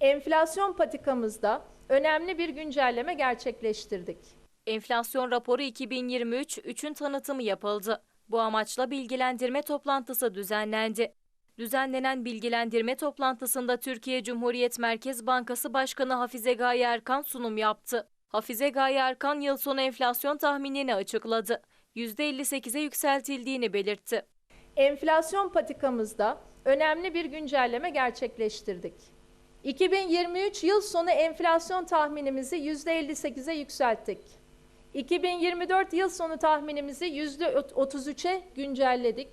Enflasyon patikamızda önemli bir güncelleme gerçekleştirdik. Enflasyon raporu 2023 3'ün tanıtımı yapıldı. Bu amaçla bilgilendirme toplantısı düzenlendi. Düzenlenen bilgilendirme toplantısında Türkiye Cumhuriyet Merkez Bankası Başkanı Hafize Gaye Erkan sunum yaptı. Hafize Gaye Erkan yıl sonu enflasyon tahminini açıkladı. %58'e yükseltildiğini belirtti. Enflasyon patikamızda önemli bir güncelleme gerçekleştirdik. 2023 yıl sonu enflasyon tahminimizi %58'e yükselttik. 2024 yıl sonu tahminimizi %33'e güncelledik.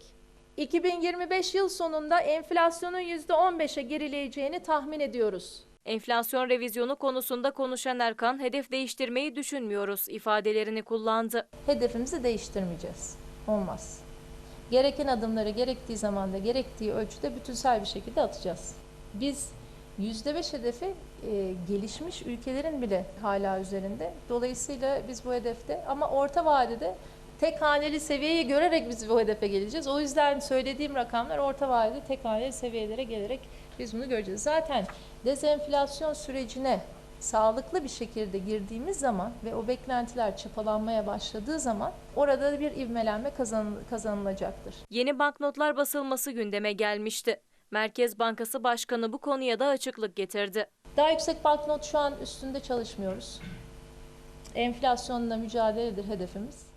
2025 yıl sonunda enflasyonun %15'e gerileyeceğini tahmin ediyoruz. Enflasyon revizyonu konusunda konuşan Erkan, hedef değiştirmeyi düşünmüyoruz ifadelerini kullandı. Hedefimizi değiştirmeyeceğiz. Olmaz. Gereken adımları gerektiği zamanda, gerektiği ölçüde bütünsel bir şekilde atacağız. Biz %5 hedefi e, gelişmiş ülkelerin bile hala üzerinde. Dolayısıyla biz bu hedefte ama orta vadede tek haneli seviyeyi görerek biz bu hedefe geleceğiz. O yüzden söylediğim rakamlar orta vadede tek haneli seviyelere gelerek biz bunu göreceğiz. Zaten dezenflasyon sürecine sağlıklı bir şekilde girdiğimiz zaman ve o beklentiler çapalanmaya başladığı zaman orada bir ivmelenme kazan, kazanılacaktır. Yeni banknotlar basılması gündeme gelmişti. Merkez Bankası Başkanı bu konuya da açıklık getirdi. Daha yüksek banknot şu an üstünde çalışmıyoruz. Enflasyonla mücadeledir hedefimiz.